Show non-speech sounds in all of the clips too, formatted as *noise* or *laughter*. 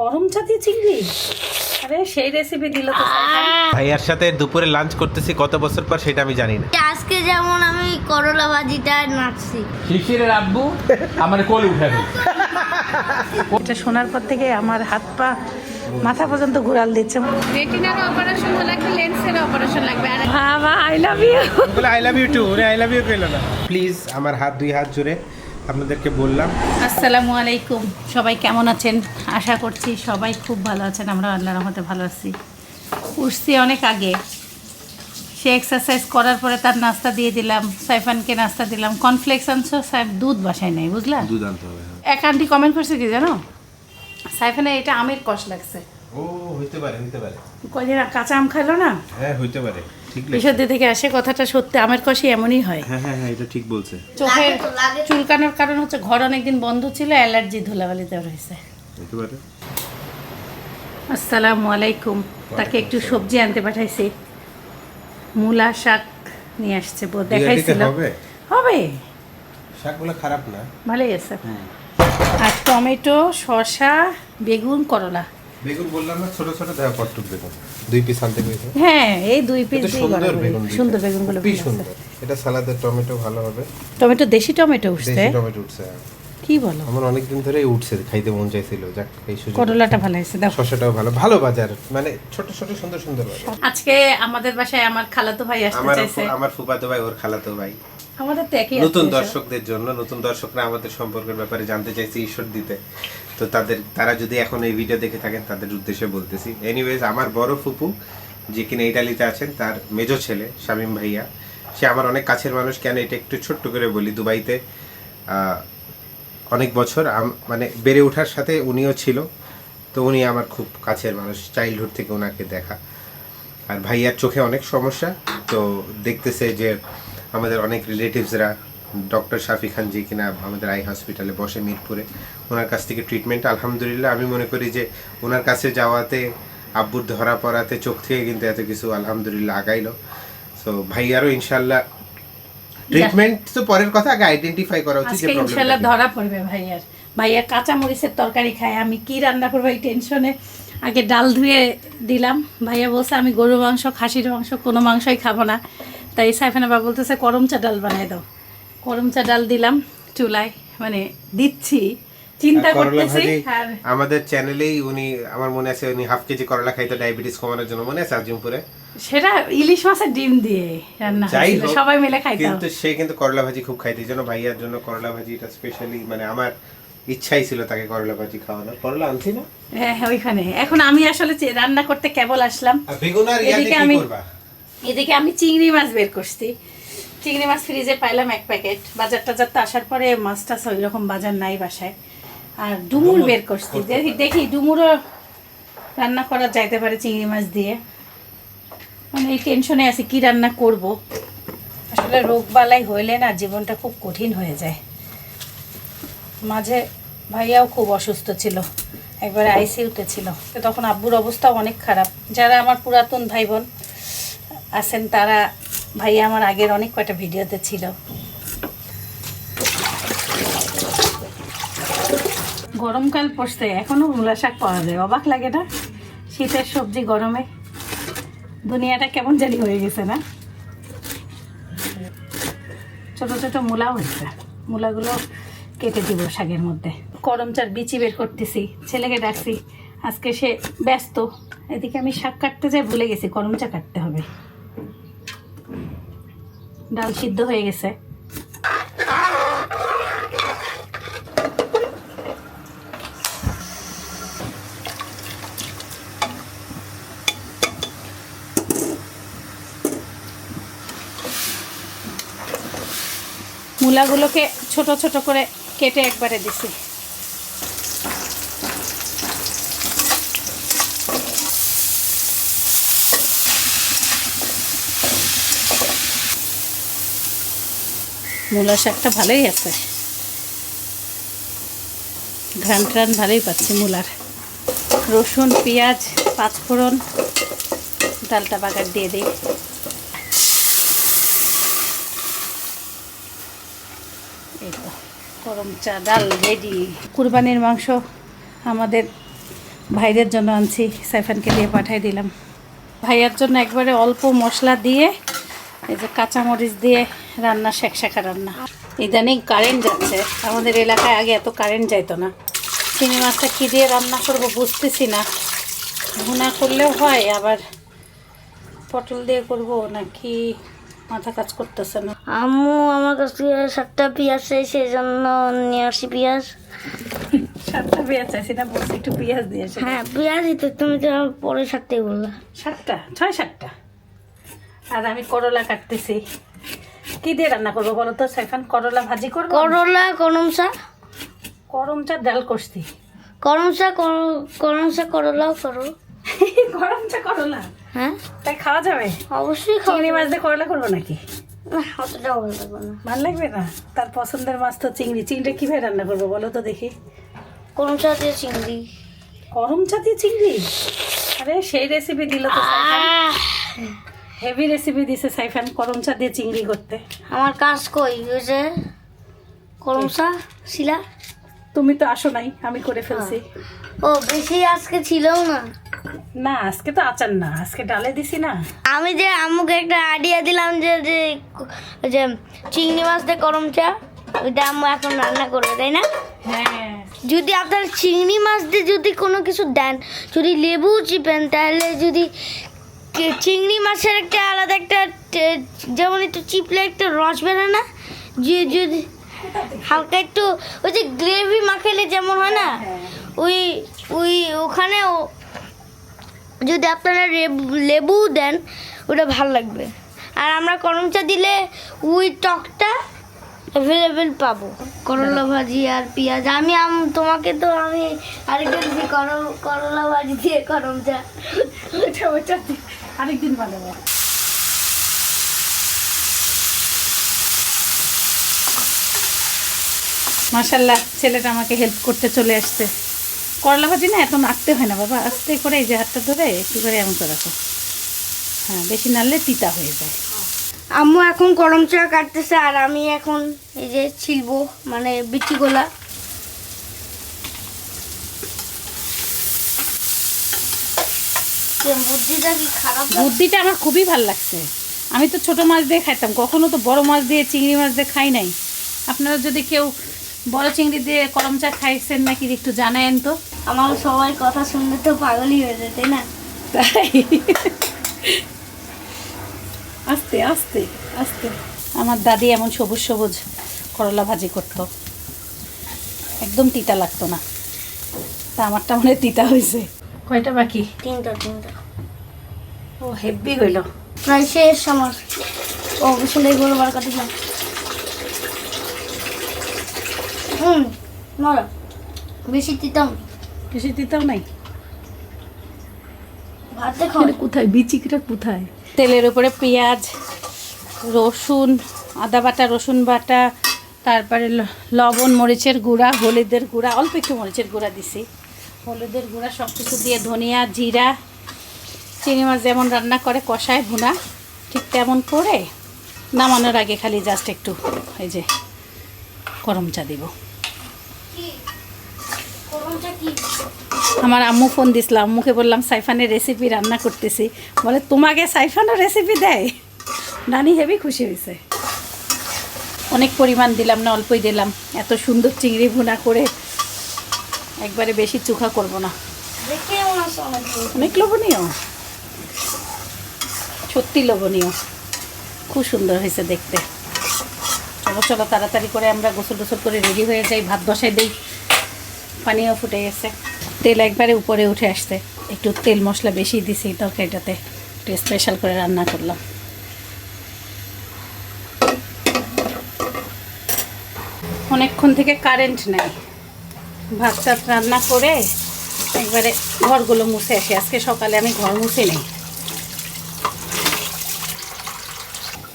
গরম চাতি চিংড়ি? আরে সেই রেসিপি দিল তো। ভাইয়ার সাথে দুপুরে লাঞ্চ করতেছি কত বছর পর সেটা আমি জানি না। আজকে যেমন আমি করলা ভাজিটা নাচছি শিশিরের আব্বু আমার কোল উঠাবে এটা শোনার পর থেকে আমার হাত পা মাথা পর্যন্ত ঘুরাল দিচ্ছে। রেটিনার অপারেশন হলে একটা লেন্সের অপারেশন লাগবে? আর বাবা আই লাভ ইউ বলে আই লাভ ইউ টু ওরে আই লাভ ইউ কইলো না। প্লিজ আমার হাত দুই হাত জুড়ে। আপনাদেরকে বললাম। আসসালামু আলাইকুম। সবাই কেমন আছেন? আশা করছি সবাই খুব ভালো আছেন। আমরা আল্লাহ রহমতে ভালো আছি। উঠছি অনেক আগে। সে এক্সারসাইজ করার পরে তার নাস্তা দিয়ে দিলাম। সাইফানকে নাস্তা দিলাম। কনফ্লেক্স আনছো? সাইফ দুধ বাসায় নাই বুঝলা? দুধ আনতে হবে এক আন্টি কমেন্ট করছে কি জানো? সাইফানের এটা আমের কষ লাগছে। ও হইতে পারে হইতে পারে। কয়দিন আগে কাঁচা আম খাইলো না? হ্যাঁ হইতে পারে। ঠিক বিশুদ্ধি থেকে আসে কথাটা সত্যি আমের কষি এমনই হয়। হ্যাঁ হ্যাঁ হ্যাঁ এটা ঠিক বলছে। চোখের। চুলকানোর কারণ হচ্ছে ঘর অনেকদিন বন্ধ ছিল অ্যালার্জি ধুলাবালিতে রয়েছে। পারে আসসালামু আলাইকুম। তাকে একটু সবজি আনতে পাঠাইছি। মূলা শাক নিয়ে আসছে বউ দেখাইছিল। হবে? হবে। শাকগুলো খারাপ না। ভালোই আছে। আর টমেটো শসা বেগুন করলা। বেগুন বললাম না ছোট ছোট দেওয়া বেগুন। দুই পিস আনতে পেয়েছে হ্যাঁ এই দুই পিস সুন্দর বেগুন সুন্দর বেগুনগুলো খুবই ভালো সুন্দর। এটা সালাদের টমেটো ভালো হবে। টমেটো দেশি টমেটো উঠছে? দেশি টমেটো উঠছে কি বলো? আমার অনেকদিন ধরেই উঠছে খাইতে মন চাইছিল। যাক এই সুযোগ করলাটা ভালো আছে দেখো শসাটাও ভালো। ভালো বাজার মানে ছোট ছোট সুন্দর সুন্দর বাজার। আজকে আমাদের বাসায় আমার খালাতো ভাই আসতে আমার চাইছে। আমার ফুফাতো ভাই ওর খালাতো ভাই। আমাদের তো একই নতুন দর্শকদের জন্য নতুন দর্শকরা আমাদের সম্পর্কের ব্যাপারে জানতে চাইছে ঈশ্বর দিতে। তো তাদের, তারা যদি এখন এই ভিডিও দেখে থাকেন, তাদের উদ্দেশ্যে বলতেছি। এনিওয়েজ আমার বড় ফুপু, যে কিনা ইটালিতে আছেন, তার মেজো ছেলে, শামীম ভাইয়া, সে আমার অনেক কাছের মানুষ। কেন এটা একটু ছোট্ট করে বলি, দুবাইতে অনেক বছর মানে বেড়ে ওঠার সাথে উনিও ছিল। তো উনি আমার খুব কাছের মানুষ চাইল্ডহুড থেকে ওনাকে দেখা। আর ভাইয়ার চোখে অনেক সমস্যা, তো দেখতেছে যে আমাদের অনেক রিলেটিভসরা ডক্টর শাফি খান জি কিনা আমাদের আই হসপিটালে বসে মিরপুরে ওনার কাছ থেকে ট্রিটমেন্ট আলহামদুলিল্লাহ। আমি মনে করি যে ওনার কাছে যাওয়াতে আব্বুর ধরা পড়াতে চোখ থেকে কিন্তু এত কিছু আলহামদুলিল্লাহ আগাইলো। সো ভাইয়ারও ইনশাল্লাহ ট্রিটমেন্ট তো পরের কথা আগে আইডেন্টিফাই করা উচিত যে ধরা পড়বে ভাইয়ার ভাইয়া কাঁচা মরিচের তরকারি খায় আমি কি রান্না করব এই টেনশনে আগে ডাল ধুয়ে দিলাম। ভাইয়া বলছে আমি গরু মাংস খাসির মাংস কোনো মাংসই খাব না। তাই সাইফানা বাবা বলতেছে করমচা ডাল বানাই দাও। করমচা ডাল দিলাম চুলায় মানে দিচ্ছি চিন্তা করতেছি আর আমাদের চ্যানেলেই উনি আমার মনে আছে উনি হাফ কেজি করলা খাইতো ডায়াবেটিস কমানোর জন্য মনে আছে আজিমপুরে? সেটা ইলিশ মাছের ডিম দিয়ে রান্না সবাই মিলে খাইতাম। কিন্তু সে কিন্তু করলা ভাজি খুব খাইতে এই জন্য ভাইয়ার জন্য করলা ভাজিটা স্পেশালি মানে আমার ইচ্ছাই ছিল তাকে করলা ভাজি খাওয়ানোর। করলা আনছি না? হ্যাঁ হ্যাঁ, ওইখানে। এখন আমি আসলে রান্না করতে কেবল আসলাম। বেগুন আর এদিকে আমি- এদিকে আমি চিংড়ি মাছ বের করছি। চিংড়ি মাছ ফ্রিজে পাইলাম এক প্যাকেট বাজার টাজার তো আসার পরে মাছ টাছ ওই রকম বাজার নাই বাসায়। আর ডুমুর বের করছি। দেখি দেখি ডুমুরও রান্না করা যাইতে পারে চিংড়ি মাছ দিয়ে। মানে এই টেনশনে আছি কি রান্না করব? আসলে রোগ বালাই হইলে না জীবনটা খুব কঠিন হয়ে যায়। মাঝে ভাইয়াও খুব অসুস্থ ছিল একবারে আইসিইউতে ছিল। তো তখন আব্বুর অবস্থাও অনেক খারাপ। যারা আমার পুরাতন ভাই বোন আছেন তারা ভাইয়া আমার আগের অনেক কয়টা ভিডিওতে ছিল। গরমকাল পড়ছে, এখনও মূলা শাক পাওয়া যায়, অবাক লাগে না? শীতের সবজি গরমে। দুনিয়াটা কেমন জানি হয়ে গেছে না? ছোট ছোট মূলা হয়েছে, মূলাগুলো কেটে দিব শাকের মধ্যে। করমচার বিচি বের করতেছি, ছেলেকে ডাকছি, আজকে সে ব্যস্ত, এদিকে আমি শাক কাটতে যাই, ভুলে গেছি করমচা কাটতে হবে। ডাল সিদ্ধ হয়ে গেছে। মূলাগুলোকে ছোট ছোট করে কেটে একবারে দিছি। মূলা শাকটা ভালোই আছে। ঘ্রান ট্রান ভালোই পাচ্ছি মূলার। রসুন, পেঁয়াজ, পাঁচফোড়ন, ডালটা বাগার দিয়ে দিই। এই তো, গরম চা, ডাল রেডি কুরবানির মাংস আমাদের ভাইদের জন্য আনছি, সাইফানকে দিয়ে পাঠিয়ে দিলাম। ভাইয়ার জন্য একবারে অল্প মশলা দিয়ে, এই যে কাঁচামরিচ দিয়ে রান্না শেখ শেখা রান্না। ইদানিং কারেন্ট যাচ্ছে। আমাদের এলাকায় আগে এত কারেন্ট যাইতো না। চিংড়ি মাছটা কী দিয়ে রান্না করব বুঝতেছি না। ভুনা করলেও হয় আবার পটল দিয়ে করব নাকি মাথা কাজ করতেছে না। আম্মু আমার কাছ থেকে সাতটা পেঁয়াজ চাই সেই জন্য নিয়ে আসি পেঁয়াজ। সাতটা পেঁয়াজ চাইছি না বলছি একটু পেঁয়াজ দিয়েছে হ্যাঁ পেঁয়াজই তো তুমি তো পরে সাতটাই বললা। সাতটা? ছয় সাতটা? আর আমি করলা কাটতেছি। কি দিয়ে রান্না করব বলো তো? সাইফান করলা ভাজি করব? করলা করম করমসা করম চা ডাল করছি করমসা করমসা করলাও করো। *laughs* গরম চা করলা হ্যাঁ? তাই খাওয়া যাবে? অবশ্যই চিংড়ি মাছ দিয়ে করলা করব নাকি? ভালো লাগবে না। ভালো লাগবে না? তার পছন্দের মাছ তো চিংড়ি। চিংড়ি কীভাবে রান্না করব বলো তো দেখি। করমসা দিয়ে চিংড়ি। গরম চা দিয়ে চিংড়ি? আরে সেই রেসিপি দিল তো হেভি রেসিপি দিছে সাইফান গরম চা দিয়ে চিংড়ি করতে। আমার কাজ কই? ওই যে করমসা শিলা? তুমি তো আসো নাই আমি করে ফেলছি। ও বেশি আজকে ছিল না। না আজকে তো আচার না আজকে ডালে দিছি না। আমি যে আম্মুকে একটা আইডিয়া দিলাম যে যে যে চিংড়ি মাছ দিয়ে করম চা ওইটা আম্মু এখন রান্না করবে তাই না? হ্যাঁ। যদি আপনার চিংড়ি মাছ দিয়ে যদি কোনো কিছু দেন যদি লেবু চিপেন তাহলে যদি চিংড়ি মাছের একটা আলাদা একটা যেমন একটু চিপলে একটা রস বেরোয় না? যে যদি হালকা একটু ওই যে গ্রেভি মাখাইলে যেমন হয় না? ওই ওই ওখানে যদি আপনারা লেবু- দেন ওটা ভালো লাগবে। আর আমরা করম চা দিলে ওই টকটা অ্যাভেলেবেল পাবো। করলা ভাজি আর পেঁয়াজ। আমি আম তোমাকে তো আমি আরেকটা দিচ্ছি করল করলা ভাজি দিয়ে করম চা। ওইটা ওইটা দি- আরেকদিন বানাবো মাশাল্লাহ, ছেলেটা আমাকে হেল্প করতে চলে আসছে। করলা ভাজি না, এত নাড়তে হয় না বাবা। আস্তে করে এই যে হাতটা ধরে একটু করে এমন করে রাখো। হ্যাঁ বেশি নাড়লে তিতা হয়ে যায়। আম্মু এখন করম চা কাটতেছে আর আমি এখন এই যে ছিলবো মানে বিচিগুলা। বুদ্ধিটা কি খারাপ না? আমার খুবই ভালো লাগছে। আমি তো ছোট মাছ দিয়ে খাইতাম কখনো তো বড় মাছ দিয়ে চিংড়ি মাছ দিয়ে খাই নাই। আপনারা যদি কেউ বড় চিংড়ি দিয়ে করম চা খাইছেন নাকি একটু জানায়েন তো। আমার সবাই কথা শুনলে তো পাগলই হয়ে যায় তাই না? তাই। আস্তে আস্তে আস্তে। আমার দাদি এমন সবুজ সবুজ করলা ভাজি করতো। একদম তিতা লাগতো না। তা আমারটা মনে হয় তিতা হয়েছে কয়টা বাকি? তিনটা তিনটা। ও হেভি হইল। প্রায় শেষ আমার। ও সেলাই করে বার কাটি না। হুম মরা। বেশি তিতাম। বেশি তিতাও নাই? ভাতে খাও। কোথায়? বিচিকটা কোথায়? তেলের উপরে পেঁয়াজ রসুন আদা বাটা রসুন বাটা তারপরে লবণ মরিচের গুঁড়া হলুদের গুঁড়া অল্প একটু মরিচের গুঁড়া দিছি। হলুদের গুঁড়া সব কিছু দিয়ে ধনিয়া জিরা চিংড়ি মাছ যেমন রান্না করে কষায় ভুনা ঠিক তেমন করে নামানোর আগে খালি জাস্ট একটু এই যে গরম চা দিব। আমার আম্মু ফোন দিছিল আম্মুকে বললাম সাইফানের রেসিপি রান্না করতেছি। বলে তোমাকে সাইফানও রেসিপি দেয়? নানি হেবি খুশি হয়েছে। অনেক পরিমাণ দিলাম না অল্পই দিলাম। এত সুন্দর চিংড়ি ভুনা করে একবারে বেশি চোখা করব না। অনেক লোভনীয়। সত্যি লোভনীয়। খুব সুন্দর হয়েছে দেখতে। চলো চলো তাড়াতাড়ি করে আমরা গোসল টোসল করে রেডি হয়ে যাই। ভাত বসাই দিই। পানিও ফুটে গেছে। তেল একবারে উপরে উঠে আসছে। একটু তেল মশলা বেশি দিছি তরকারিটাতে। একটু স্পেশাল করে রান্না করলাম। অনেকক্ষণ থেকে কারেন্ট নেই। ভাত টাত রান্না করে একবারে ঘরগুলো মুছে আসি। আজকে সকালে আমি ঘর মুছে নেই।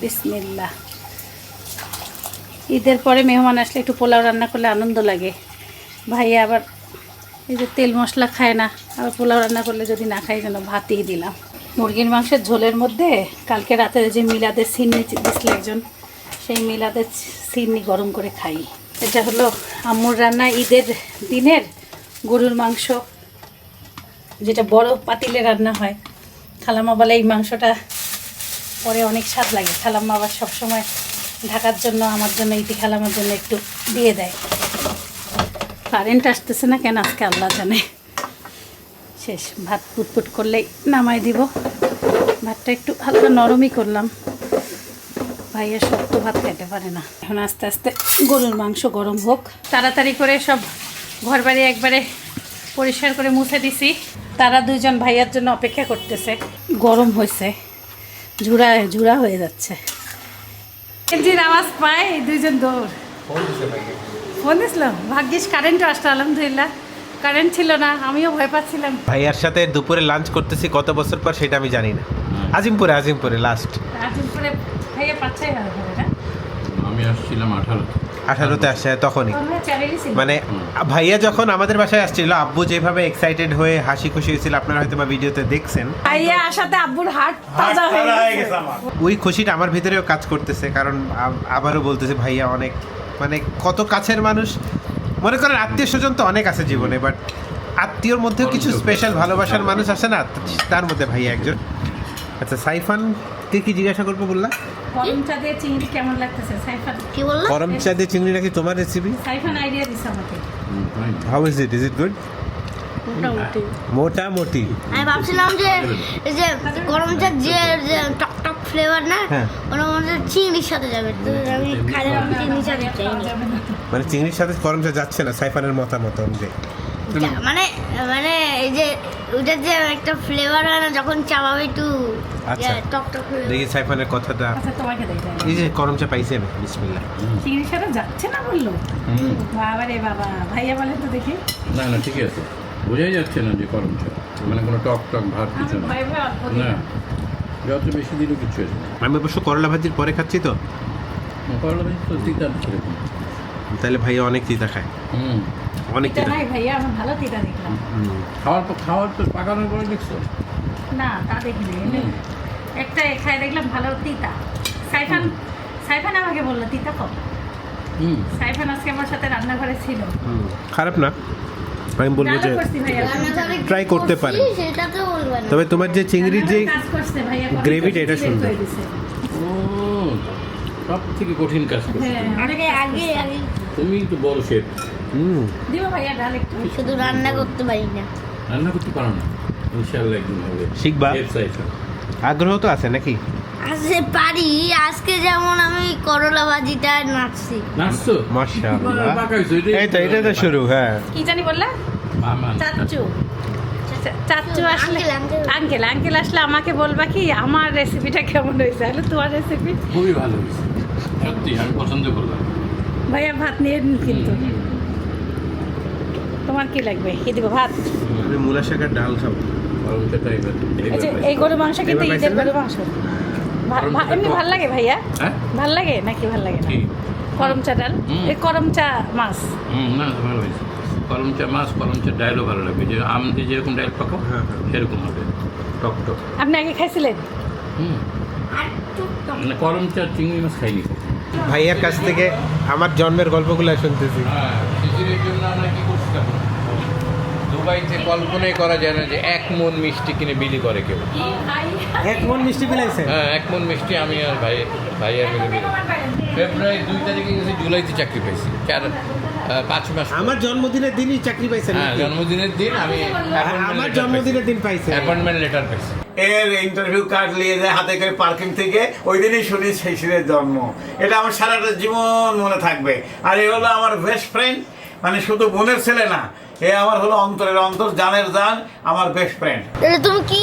বিসমিল্লা ঈদের পরে মেহমান আসলে একটু পোলাও রান্না করলে আনন্দ লাগে। ভাইয়া আবার এই যে তেল মশলা খায় না, আবার পোলাও রান্না করলে যদি না খাই, যেন ভাতই দিলাম। মুরগির মাংসের ঝোলের মধ্যে কালকে রাতে যে মিলাদের সিন্নি দিছিল একজন, সেই মিলাদের সিন্নি গরম করে খাই। এটা হলো আম্মুর রান্না ঈদের দিনের গরুর মাংস, যেটা বড় পাতিলে রান্না হয়। খালাম্মা বলে এই মাংসটা পরে অনেক স্বাদ লাগে। খালাম্মা আবার সবসময় ঢাকার জন্য, আমার জন্য, ইতি খালাম্মার জন্য একটু দিয়ে দেয়। কারেন্ট আসতেছে না কেন? আজকে আল্লাহ জানে। শেষ, ভাত পুটপুট করলেই নামাই দিব। ভাতটা একটু হালকা নরমই করলাম। ভাইয়া শক্ত ভাত খেতে পারে না। এখন আস্তে আস্তে গরুর মাংস গরম হোক। তাড়াতাড়ি করে সব ঘর বাড়ি একবারে পরিষ্কার করে মুছে দিছি। তারা দুইজন ভাইয়ার জন্য অপেক্ষা করতেছে। গরম হয়েছে। ঝুড়া ঝুড়া হয়ে যাচ্ছে। এনজির আওয়াজ পায় এই দুইজন দৌড়। ফোন দিছিল ভাগ্যিস কারেন্টও আসতো আলহামদুলিল্লাহ। কারেন্ট ছিল না আমিও ভয় পাচ্ছিলাম। ভাইয়ার সাথে দুপুরে লাঞ্চ করতেছি কত বছর পর সেটা আমি জানি না। আজিমপুরে আজিমপুরে লাস্ট আজিমপুরে ভাইয়া পাচ্ছাই ভালো করে না আমি আসছিলাম আঠারো আঠারোতে আসছে তখনই। মানে ভাইয়া যখন আমাদের বাসায় আসছিল আব্বু যেভাবে এক্সাইটেড হয়ে হাসি খুশি হয়েছিল আপনারা হয়তো বা ভিডিওতে দেখছেন। ভাইয়া আসাতে আব্বুর হাট তাজা হয়ে গেছে। ওই খুশিটা আমার ভিতরেও কাজ করতেছে কারণ আবারও বলতেছে ভাইয়া অনেক মানে কত কাছের মানুষ। মনে করেন আত্মীয় স্বজন তো অনেক আছে জীবনে বাট আত্মীয়র মধ্যেও কিছু স্পেশাল ভালোবাসার মানুষ আছে না? তার মধ্যে ভাইয়া একজন। আচ্ছা সাইফান কে কি জিজ্ঞাসা করব বললা? গরম চা দিয়ে চিংড়ি কেমন লাগতেছে? সাইফান কি বলল? গরম চা দিয়ে চিংড়ি নাকি তোমার রেসিপি সাইফান আইডিয়া দিছে আমাকে। How is it is it good মোটামুটি। মোটামুটি। আমি ভাবছিলাম যে এই যে গরম চা যে যে টক টক ফ্লেভার না হ্যাঁ। মনে হচ্ছে চিংড়ির সাথে যাবে। তো আমি খালি আমি চিংড়ি চা দিতে মানে চিংড়ির সাথে গরম চা যাচ্ছে না সাইফানের মতামত অনুযায়ী। মানে মানে এই যে ওটার যে একটা ফ্লেভার হয় না যখন চাবাবে একটু আচ্ছা। ইয়ে, টক টক flavor। দেখি সাইফানের কথাটা। আচ্ছা তোমাকে দেখে এই যে গরম চা পাইছে আমি বিসমিল্লাহ। চিংড়ির সাথে যাচ্ছে না বলল? বাবা রে বাবা ভাইয়া বলে তো দেখি। না না ঠিকই আছে। বোঝাই যাচ্ছে না যে গরম চা মানে কোনো টক টক ভাব কিছু না। না যত বেশি দিলেও কিছু আছে আমি অবশ্য করলা ভাজির পরে খাচ্ছি তো। করলা বেশি তো তিতা তাহলে ভাইয়া অনেক তিতা খায়। হুম। অনেক নাই ভাইয়া আমার ভালো তিতা দেখলাম। খাওয়ার পর খাওয়ার পর পাকানোর পরে দেখছ? না তা দেখিনি একটা খাই দেখলাম ভালো তিতা সাইফান সাইফান আমাকে বলল তিতা কম। হুম। সাইফান আজকে আমার সাথে রান্নাঘরে ছিল। খারাপ না? আমি বলব যে Try করতে করছি পারে। সেটা তো বলবেন তবে তোমার যে চিংড়ির যে কাজ করছে ভাইয়া gravy টা এটা সুন্দর। ও সব থেকে কঠিন কাজ করছ। হ্যাঁ আগে আগে তুমি তো বড় শেফ হুম। দিব ভাইয়া ডাল একটু। শুধু রান্না করতে পারি না। রান্না করতে পারো না? ইনশাআল্লাহ একদিন হবে। শিখবা? আগ্রহ তো আছে নাকি? আসতে পারি। আজকে যেমন আমি করলা ভাজিটা নাচছি। নাচছো? মাশাআল্লাহ। এই তো এটা তো শুরু হ্যাঁ। কি জানি বললা? মামা, চাচ্চু চাচ্চু আসলে আঙ্কেল, আঙ্কেল। আঙ্কেল আঙ্কেল আসলে আমাকে বলবা কি আমার রেসিপিটা কেমন হয়েছে? তাহলে তোমার রেসিপি খুবই ভালো হয়েছে। সত্যি আমি পছন্দ করলাম। ভাইয়া ভাত নিয়ে নিন কিন্তু। তোমার কি লাগবে? কি দিব ভাত। আমি মূলা শাকের ডাল খাব এবার। এই গরু মাংস কিন্তু ঈদের গরু মাংস? এমনি ভালো লাগে ভাইয়া? হ্যাঁ? ভালো লাগে? নাকি ভালো লাগে না? কি? করম ডাল? এই করম চা মাছ। না ভালো হয়েছে। কলম মাছ কলম চা ডাইলও ভালো লাগবে। যে আম দিয়ে যেরকম ডাইল পাকাও হ্যাঁ, হ্যাঁ। সেরকম হবে। টক টক। আপনি আগে খাইছিলেন? হুম। মানে চিংড়ি মাছ খাইনি। ভাইয়ার কাছ থেকে আমার জন্মের গল্পগুলো শুনতেছি। হ্যাঁ দুবাইতে কল্পনাই করা যায় না যে এক মন মিষ্টি কিনে বিলি করে কেউ। এক মন মিষ্টি বিলাইছে হ্যাঁ এক মন মিষ্টি আমি আর ভাই ভাই আর মিলে ফেব্রুয়ারি দুই তারিখে গেছে জুলাইতে চাকরি পাইছি। চার পাঁচ মাস আমার জন্মদিনের দিনই চাকরি পাইছেন হ্যাঁ জন্মদিনের দিন আমি আমার জন্মদিনের দিন পাইছে অ্যাপয়েন্টমেন্ট লেটার পাইছি। এর ইন্টারভিউ কার্ড নিয়ে যায় হাতে করে পার্কিং থেকে ওই দিনই শুনি শিশিরের জন্ম। এটা আমার সারাটা জীবন মনে থাকবে। আর এ হলো আমার বেস্ট ফ্রেন্ড মানে শুধু বোনের ছেলে না এ আমার হলো অন্তরের অন্তর জানের জান আমার বেস্ট ফ্রেন্ড তুমি কি?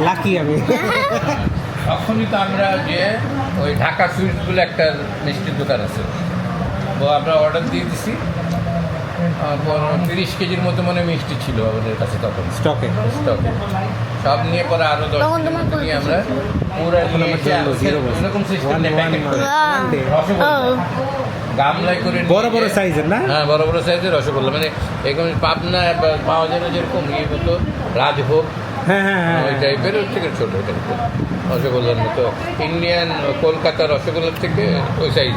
লাকি আমি। *laughs* তখনই তো আমরা যে ওই ঢাকা সুইটস বলে একটা মিষ্টির দোকান আছে। আমরা অর্ডার দিয়ে দিছি। তিরিশ কেজির মতো মানে মিষ্টি ছিল আমাদের কাছে তখন। স্টকে স্টকে সব নিয়ে পরে আরও দশ নিয়ে আমরা পুরো। এরকম সিস্টেম। রসগোল্লা। গামলায় করে বড় বড় সাইজের না? হ্যাঁ বড় বড় সাইজের রসগোল্লা। মানে এরকম পাবনা পাওয়া যায় না যেরকম ইয়ে মতো রাজভোগ হ্যাঁ হ্যাঁ হ্যাঁ ওই টাইপের ওর থেকে ছোটো টাইপের রসগোল্লার মতো। ইন্ডিয়ান কলকাতার রসগোল্লার থেকে ওই সাইজ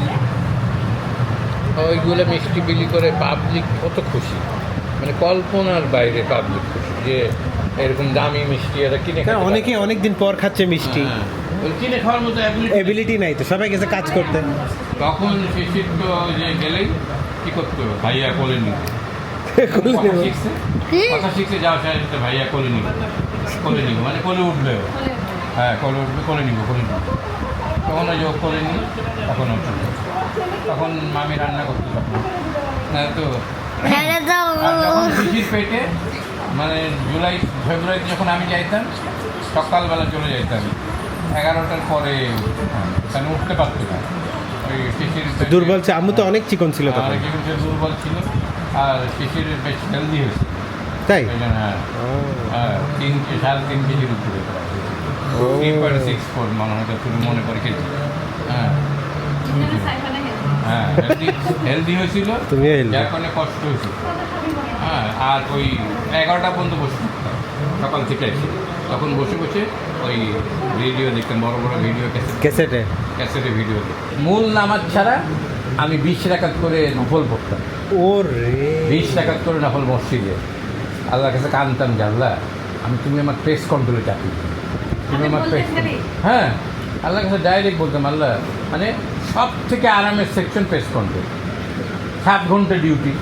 ওইগুলো মিষ্টি বিলি করে পাবলিক কত খুশি। মানে কল্পনার বাইরে পাবলিক খুশি যে এরকম দামি মিষ্টি এরা কিনে অনেকে। অনেকদিন পর খাচ্ছে মিষ্টি। হ্যাঁ, ওই কিনে খাওয়ার মতো এবিলিটি নাই। তো সবাই গেছে কাজ করতে। তখন শিশির তো যে গেলেই কি করতে হবে? ভাইয়া কোলে নিবে। *laughs* কথা শিখছে? কথা শিখছে যাও সাথে ভাইয়া কোলে নিবে। কোলে নিবে মানে কোলে উঠবে হ্যাঁ কোলে উঠবে কোলে নিবে কোলে নিবে। তখন ওই যে কোলে নিয়ে তখন যাবে। তখন মামি রান্না করতে না তো। শিশির পেটে মানে জুলাই ফেব্রুয়ারিতে যখন আমি যাইতাম সকালবেলা চলে যাইতাম। এগারোটার পরে হ্যাঁ, কারণ উঠতে পারতো না। ওই শিশির দুর্বল ছিল। আম্মু তো অনেক চিকন ছিল আর তখন দুর্বল ছিল। আর শিশির বেশ হেলদি হয়েছে। তাই? জন্য হ্যাঁ। হ্যাঁ তিন কে- সাড়ে তিন কেজির উপরে। থ্রি পয়েন্ট সিক্স ফোর মনে হয় তুমি মনে করে কেজি হ্যাঁ। হ্যাঁ হেলদি হেলদি হয়েছিল তুমিও healthy। যার কারণে কষ্ট হয়েছিল হ্যাঁ আর ওই এগারোটা পর্যন্ত বসে সকাল থেকে এসে। তখন বসে বসে ওই ভিডিও দেখতাম বড় বড় ভিডিও ক্যাসেটে ক্যাসেটে ভিডিও মূল নামাজ ছাড়া আমি বিশ রাকাত করে নফল পড়তাম। ও রে বিশ টাকা করে নফল মসজিদে। আল্লাহর কাছে কানতাম যে আল্লাহ আমি তুমি আমার প্রেস কন্ট্রোলে চাকরি দাও। তুমি আমার প্রেস হ্যাঁ আল্লাহর কাছে ডাইরেক্ট বলতাম আল্লাহ মানে সব থেকে আরামের সেকশন প্রেস কন্ট্রোল সাত ঘণ্টা ডিউটি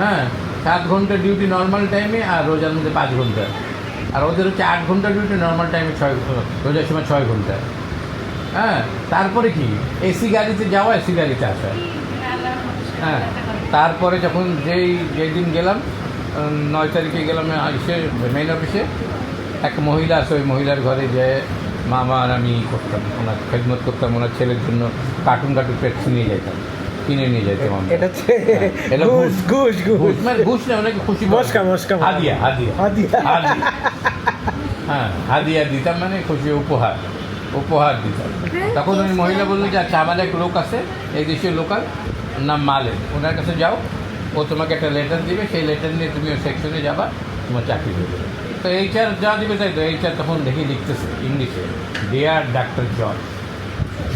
হ্যাঁ সাত ঘণ্টা ডিউটি নর্মাল টাইমে আর রোজার মধ্যে পাঁচ ঘণ্টা। আর ওদের হচ্ছে আট ঘণ্টা ডিউটি নর্মাল টাইমে ছয়, রোজার সময় ছয় ঘণ্টা। হ্যাঁ তারপরে কি? এসি গাড়িতে যাওয়া এসি গাড়িতে আসা। হ্যাঁ তারপরে যখন যেই যেই দিন গেলাম নয় তারিখে গেলাম এসে মেইন অফিসে এক মহিলা আছে, ওই মহিলার ঘরে যে মামা আর আমি করতাম। ওনার খেদমত করতাম ওনার ছেলের জন্য কার্টুন কার্টুন পেপসি নিয়ে যেতাম। কিনে নিয়ে যেতাম আমরা। এটা হচ্ছে হ্যাঁ, এটা ঘুষ ঘুষ। মানে ঘুষ না অনেকে খুশি। মস্কা, মস্কা। হাদিয়া হাদিয়া। হ্যাঁ হাদিয়া দিতাম মানে খুশি উপহার। উপহার দিতাম। তখন ওই মহিলা বলল যে আচ্ছা আমার এক লোক আছে এই দেশের লোকাল নাম মালে ওনার কাছে যাও ও তোমাকে একটা লেটার দিবে সেই লেটার নিয়ে তুমি ওই সেকশনে যাবা তোমার চাকরি হয়ে যাবে। তো এইচআর যা দিবে তাই তো এইচআর তখন দেখি লিখতেছে ইংলিশে ডিয়ার ডাক্তার জন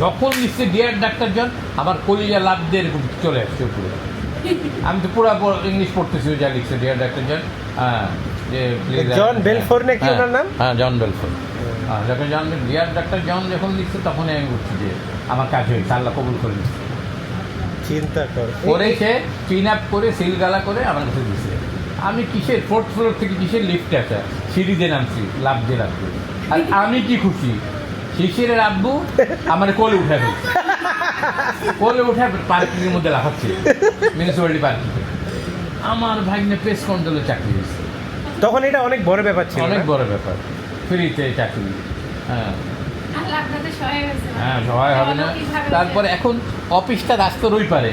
যখন লিখছে ডিয়ার ডাক্তার জন আমার কলিজা লাভ দিয়ে এরকম চলে আসছে উপরে। আমি তো পুরো ইংলিশ পড়তেছি যা লিখছে ডিয়ার ডাক্তার জন হ্যাঁ জন বেলফোর নাকি হ্যাঁ, ওনার নাম? হ্যাঁ জন বেলফোর হ্যাঁ যখন জন ডিয়ার ডাক্তার জন যখন লিখছে তখনই আমি বুঝছি যে আমার কাজ হয়েছে আল্লাহ কবুল করে নিচ্ছে চিন্তা কর। করে সে পিন আপ করে সিলগালা করে আমার কাছে দিছে আমি কিসের ফোর্থ ফ্লোর থেকে কিসের লিফটে আসা সিঁড়িতে নামছি লাভ দিয়ে লাভ দিয়ে আর আমি কি খুশি? শিশিরের আব্বু আমার কোলে উঠে ফেলছে কোলে উঠে পার্কিংয়ের মধ্যে লাফাচ্ছে মিউনিসিপ্যালিটি পার্কিং আমার ভাগ্নে প্রেস কন্ট্রোলে চাকরি হয়েছে তখন এটা অনেক বড় ব্যাপার ছিল অনেক? বড় ব্যাপার। ফ্রিতে চাকরি। হ্যাঁ। সহায় হ্যাঁ সবাই হবে না। তারপরে এখন অফিসটা রাস্তার ওই পারে।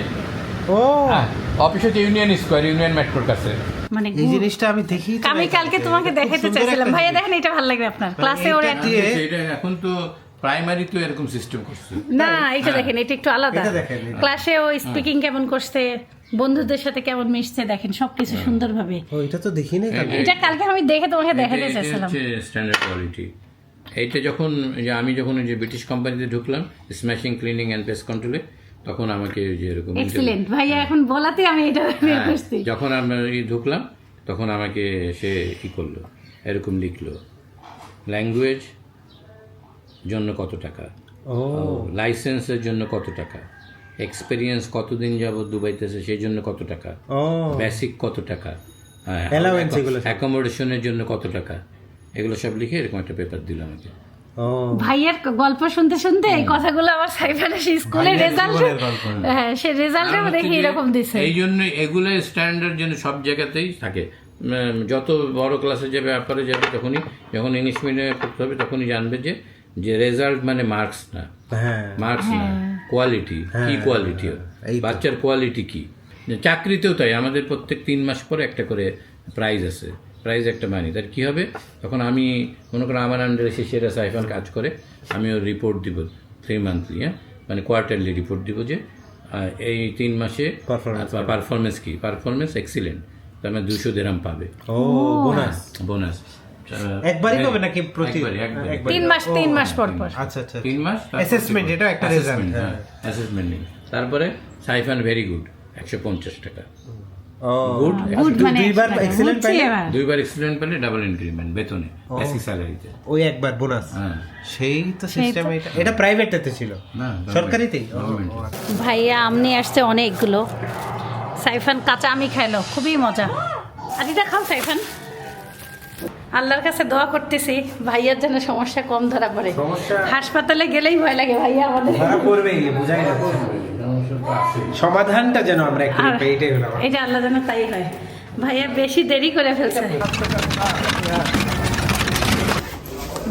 ও। হ্যাঁ অফিস হচ্ছে ইউনিয়ন স্কোয়ার ইউনিয়ন মেট্রোর কাছে। মানে এই জিনিসটা আমি দেখি আমি কালকে তোমাকে দেখাতে চাইছিলাম। ভাইয়া। দেখেন এটা ভালো লাগবে আপনার। ক্লাসে ওর দিয়ে- এটা এখন তো প্রাইমারি তো এরকম সিস্টেম করছে। না এটা দেখেন এটা একটু আলাদা। এটা দেখেন, এটা। ক্লাসে ও স্পিকিং কেমন করছে বন্ধুদের সাথে কেমন মিশছে দেখেন সবকিছু সুন্দরভাবে। ও এটা তো দেখি কালকে। এটা কালকে আমি দেখে তোমাকে দেখাতে চাইছিলাম। স্ট্যান্ডার্ড কোয়ালিটি এইটা যখন যে আমি যখন ওই যে ব্রিটিশ কোম্পানিতে ঢুকলাম স্ম্যাশিং ক্লিনিং অ্যান্ড পেস্ট কন্ট্রোলে তখন আমাকে ওই যে এরকম এক্সিলেন্ট ভাইয়া এখন বলাতে আমি এটা বের হ্যাঁ, করছি যখন আমরা এই ঢুকলাম তখন আমাকে সে ই করল? এরকম লিখলো ল্যাঙ্গুয়েজ জন্য কত টাকা? ও। লাইসেন্সের জন্য কত টাকা? এক্সপিরিয়েন্স কতদিন যাবত দুবাইতেছে সেই জন্য কত টাকা? ও। বেসিক কত টাকা? হ্যাঁ, অ্যাকোমোডেশনের জন্য কত টাকা? এগুলো সব লিখে এরকম একটা পেপার দিল আমাকে। ভাইয়ের গল্প শুনতে শুনতে এই কথাগুলো আমার সাইফান স্কুলের রেজাল্ট হ্যাঁ সে রেজাল্টেও আর দেখি এরকম দিছে। এই জন্য এগুলো স্ট্যান্ডার্ড যেন সব জায়গাতেই থাকে। যত বড় ক্লাসে যাবে ব্যাপারে যাবে তখনই যখন ইংলিশ মিডিয়ামে পড়তে হবে তখনই জানবে যে যে রেজাল্ট মানে মার্কস না। হ্যাঁ। মার্কস না। কোয়ালিটি কি কোয়ালিটি বাচ্চার কোয়ালিটি কি? চাকরিতেও তাই। আমাদের প্রত্যেক তিন মাস পরে একটা করে প্রাইজ আছে। প্রাইজ একটা মানি। তার কি হবে? তখন আমি মনে করো আমার আন্ডারে শিশিরা সাইফান কাজ করে আমি ওর রিপোর্ট দিব থ্রি মান্থলি হ্যাঁ? মানে কোয়ার্টারলি রিপোর্ট দিব যে এই তিন মাসে Performance পারফরমেন্স কি? পারফরমেন্স এক্সিলেন্ট তার মানে দুশো দেরাম পাবে। ও বোনাস বোনাস একবারই পাবে নাকি প্রতি একবারই, একবারই। একবারই? তিন মাস তিন মাস পর পর। আচ্ছা আচ্ছা তিন মাস Assessment, এটাও একটা result, হ্যাঁ। অ্যাসেসমেন্ট নেই তারপরে সাইফান ভেরি গুড একশো পঞ্চাশ টাকা। গুড গুড মানে দুইবার পাইলে? দুইবার এক্সিডেন্ট পেলে ডাবল ইনক্রিমেন্ট বেতনে বেসিক স্যালারিতে ওই একবার বোনাস হ্যাঁ। সেই তো সিস্টেম এটা এটা প্রাইভেটটাতে ছিল। না সরকারিতেই? ও, ভাইয়া আমনি আসছে অনেকগুলো। সাইফান কাঁচা আমি খাইলো খুবই মজা। আর এটা খাও সাইফান। আল্লাহর কাছে দোয়া করতেছি ভাইয়ার যেন সমস্যা কম ধরা পড়ে। হাসপাতালে গেলেই ভয় লাগে ভাইয়া আমাদের। সমাধানটা যেন আমরা একটু এটাই হলো এটা আল্লাহ যেন তাই হয়। ভাইয়া বেশি দেরি করে ফেলছে।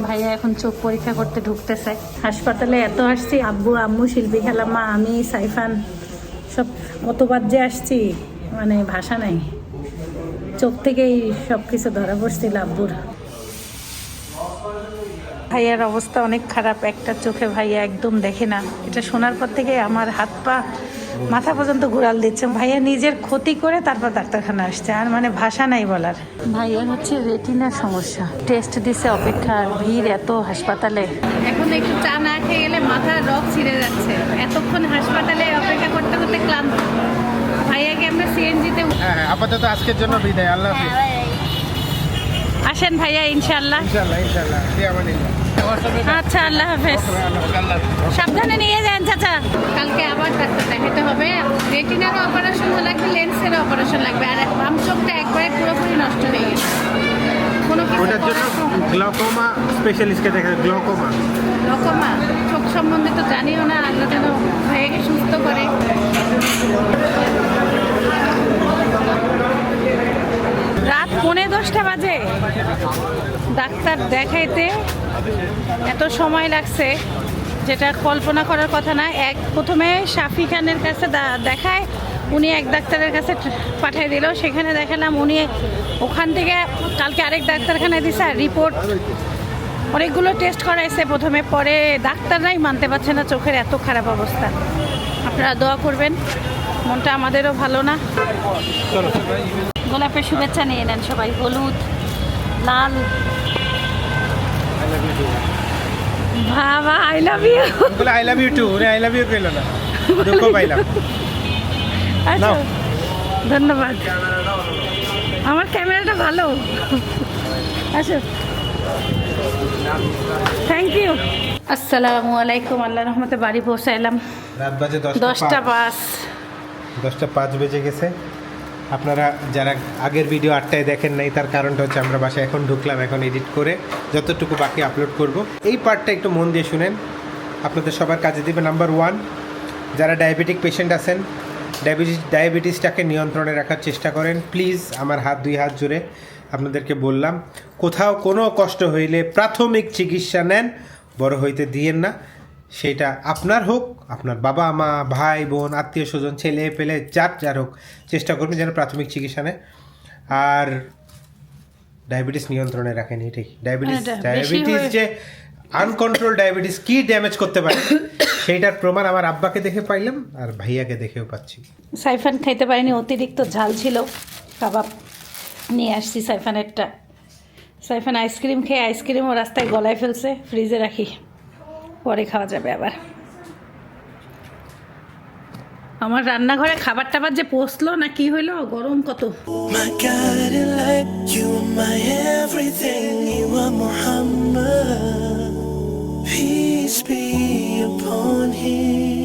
ভাইয়া এখন চোখ পরীক্ষা করতে ঢুকতেছে। হাসপাতালে এত আসছি আব্বু আম্মু শিল্পী খেলাম্মা আমি সাইফান সব কতবার যে আসছি মানে ভাষা নাই। চোখ থেকেই সব কিছু ধরা পড়ছিল আব্বুর। ভাইয়ার অবস্থা অনেক খারাপ একটা চোখে ভাইয়া একদম দেখে না। এটা শোনার পর থেকে আমার হাত পা মাথা পর্যন্ত ঘুরাল দিচ্ছে। ভাইয়া নিজের ক্ষতি করে তারপর ডাক্তারখানা আসছে আর মানে ভাষা নাই বলার। ভাইয়ার হচ্ছে রেটিনার সমস্যা। টেস্ট দিছে অপেক্ষা ভিড় এত হাসপাতালে। এখন একটু চা না খেয়ে গেলে মাথার রক ছিঁড়ে যাচ্ছে। এতক্ষণ হাসপাতালে অপেক্ষা করতে করতে ক্লান্ত। ভাইয়াকে আমরা সিএনজিতে হ্যাঁ আপাতত আজকের জন্য বিদায়। আল্লাহ হাফিজ। আসেন ভাইয়া ইনশাল্লাহ আচ্ছা আল্লাহ হাফেজ। সাবধানে নিয়ে যান চাচা। কালকে আবার ডাক্তার দেখাতে হবে। রেটিনারও অপারেশন লাগবে লেন্সেরও অপারেশন লাগবে? আর বাম চোখটা একবারে পুরোপুরি নষ্ট হয়ে গেছে। কোনো ওটার জন্য গ্লকোমা স্পেশালিস্টকে দেখা গ্লকোমা রকমা চোখ সম্বন্ধে তো জানিও না আল্লাহ যেন ভাইয়াকে সুস্থ করে রাত পৌনে দশটা বাজে ডাক্তার দেখাইতে এত সময় লাগছে যেটা কল্পনা করার কথা না। এক, প্রথমে শাফি খানের কাছে দেখায়, উনি এক ডাক্তারের কাছে পাঠিয়ে দিল। সেখানে দেখালাম উনি ওখান থেকে কালকে আরেক ডাক্তারখানায় দিছে আর রিপোর্ট। অনেকগুলো টেস্ট করাইছে প্রথমে, পরে ডাক্তাররাই মানতে পারছে না চোখের এত খারাপ অবস্থা। আপনারা দোয়া করবেন, মনটা আমাদেরও ভালো না। গোলাপের শুভেচ্ছা নিয়ে নেন সবাই, হলুদ, লাল বাবা আই লাভ ইউ বলে আই লাভ ইউ টু উনি আই লাভ ইউ কইলো না। দুঃখ পাইলাম। আচ্ছা। ধন্যবাদ। আমার ক্যামেরাটা ভালো। আচ্ছা। থ্যাংক ইউ আসসালামু আলাইকুম। আল্লাহ রহমতে বাড়ি পৌঁছাইলাম। রাত বাজে দশটা পাঁচ। দশটা পাঁচ বেজে গেছে। আপনারা যারা আগের ভিডিও আটটায় দেখেন নাই, তার কারণটা হচ্ছে আমরা বাসায় এখন ঢুকলাম, এখন এডিট করে যতটুকু বাকি আপলোড করব। এই পার্টটা একটু মন দিয়ে শুনেন। আপনাদের সবার কাজে দেবে নাম্বার ওয়ান যারা ডায়াবেটিক পেশেন্ট আছেন ডায়াবেটিস ডায়াবেটিসটাকে নিয়ন্ত্রণে রাখার চেষ্টা করেন। প্লিজ আমার হাত, দুই হাত জুড়ে আপনাদেরকে বললাম, কোথাও কোনো কষ্ট হইলে প্রাথমিক চিকিৎসা নেন, বড় হইতে দিয়েন না। সেটা আপনার হোক আপনার বাবা মা ভাই বোন আত্মীয় স্বজন ছেলে পেলে যার যার হোক চেষ্টা করবেন যেন প্রাথমিক চিকিৎসা নেয়। আর ডায়াবেটিস নিয়ন্ত্রণে রাখেন এটাই। ডায়াবেটিস ডায়াবেটিস যে আনকন্ট্রোল ডায়াবেটিস কি ড্যামেজ করতে পারে? সেইটার প্রমাণ আমার আব্বাকে দেখে পাইলাম আর ভাইয়াকে দেখেও পাচ্ছি। সাইফান খাইতে পারিনি অতিরিক্ত ঝাল ছিল। কাবাব নিয়ে আসছি সাইফানেরটা। সাইফান আইসক্রিম খেয়ে আইসক্রিমও রাস্তায় গলায় ফেলছে ফ্রিজে রাখি। পরে খাওয়া যাবে আবার। আমার রান্নাঘরে খাবার টাবার যে পোষলো না কি হইল? গরম কত। Peace be upon him.